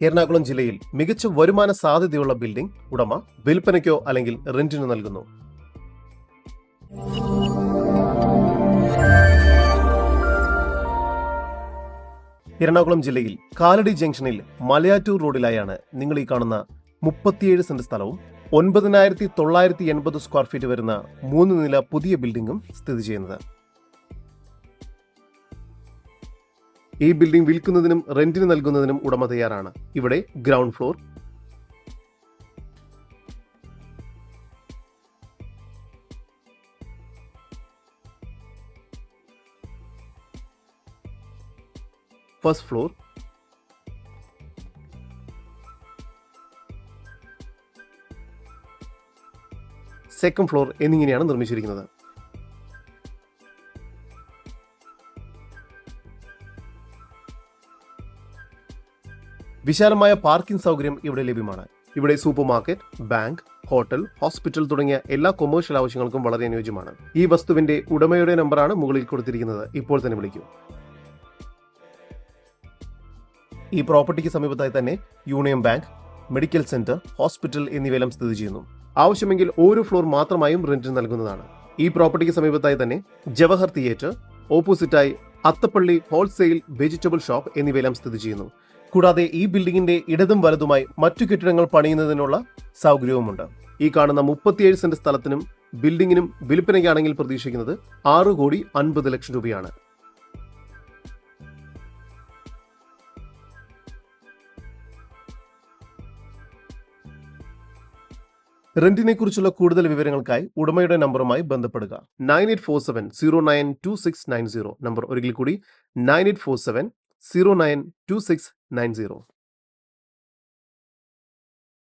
എറണാകുളം ജില്ലയിൽ മികച്ച വരുമാന സാധ്യതയുള്ള ബിൽഡിംഗ് ഉടമ വിൽപ്പനയ്ക്കോ അല്ലെങ്കിൽ റെന്റിനോ നൽകുന്നു. എറണാകുളം ജില്ലയിൽ കാലടി ജംഗ്ഷനിൽ മലയാറ്റൂർ റോഡിലായാണ് നിങ്ങൾ ഈ കാണുന്ന മുപ്പത്തിയേഴ് സെന്റ് സ്ഥലവും ഒൻപതിനായിരത്തി തൊള്ളായിരത്തി എൺപത് സ്ക്വയർ ഫീറ്റ് വരുന്ന മൂന്ന് നില പുതിയ ബിൽഡിംഗും സ്ഥിതി ചെയ്യുന്നത്. ഈ ബിൽഡിംഗ് വിൽക്കുന്നതിനും റെന്റിന് നൽകുന്നതിനും ഉടമ തയ്യാറാണ്. ഇവിടെ ground floor. First floor. Second floor എന്നിങ്ങനെയാണ് നിർമ്മിച്ചിരിക്കുന്നത്. വിശാലമായ പാർക്കിംഗ് സൗകര്യം ഇവിടെ ലഭ്യമാണ്. ഇവിടെ super market bank hotel hospital തുടങ്ങിയ എല്ലാ കൊമേഴ്ഷ്യൽ ആവശ്യങ്ങൾക്കും വളരെ അനുയോജ്യമാണ്. ഈ വസ്തുവിന്റെ ഉടമയുടെ നമ്പറാണ് മുകളിൽ കൊടുത്തിരിക്കുന്നത്. ഇപ്പോൾ തന്നെ വിളിക്കൂ. ഈ പ്രോപ്പർട്ടിക്ക് സമീപത്തായി തന്നെ union bank medical centre hospital എന്നിവയെല്ലാം സ്ഥിതി ചെയ്യുന്നു. ആവശ്യമെങ്കിൽ ഒരു ഫ്ലോർ മാത്രമായും റെന്റിന് നൽകുന്നതാണ്. ഈ പ്രോപ്പർട്ടിക്ക് സമീപത്തായി തന്നെ ജവഹർ തിയേറ്റർ ഓപ്പോസിറ്റായി അത്തപ്പള്ളി ഹോൾസെയിൽ വെജിറ്റബിൾ ഷോപ്പ് എന്നിവയെല്ലാം സ്ഥിതി ചെയ്യുന്നു. കൂടാതെ ഈ ബിൽഡിംഗിന്റെ ഇടതും വലതുമായി മറ്റു കെട്ടിടങ്ങൾ പണിയുന്നതിനുള്ള സൗകര്യവുമുണ്ട്. ഈ കാണുന്ന മുപ്പത്തിയേഴ് സെന്റ് സ്ഥലത്തിനും ബിൽഡിംഗിനും വിൽപ്പനയ്ക്കാണെങ്കിൽ പ്രതീക്ഷിക്കുന്നത് ആറ് കോടി അൻപത് ലക്ഷം രൂപയാണ്. റെന്റിനെ കുറിച്ചുള്ള കൂടുതൽ വിവരങ്ങൾക്കായി ഉടമയുടെ നമ്പറുമായി ബന്ധപ്പെടുക. Nine eight four seven zero nine two six nine zero. Number ഒരിക്കൽ കൂടി nine eight four seven zero nine two six nine zero.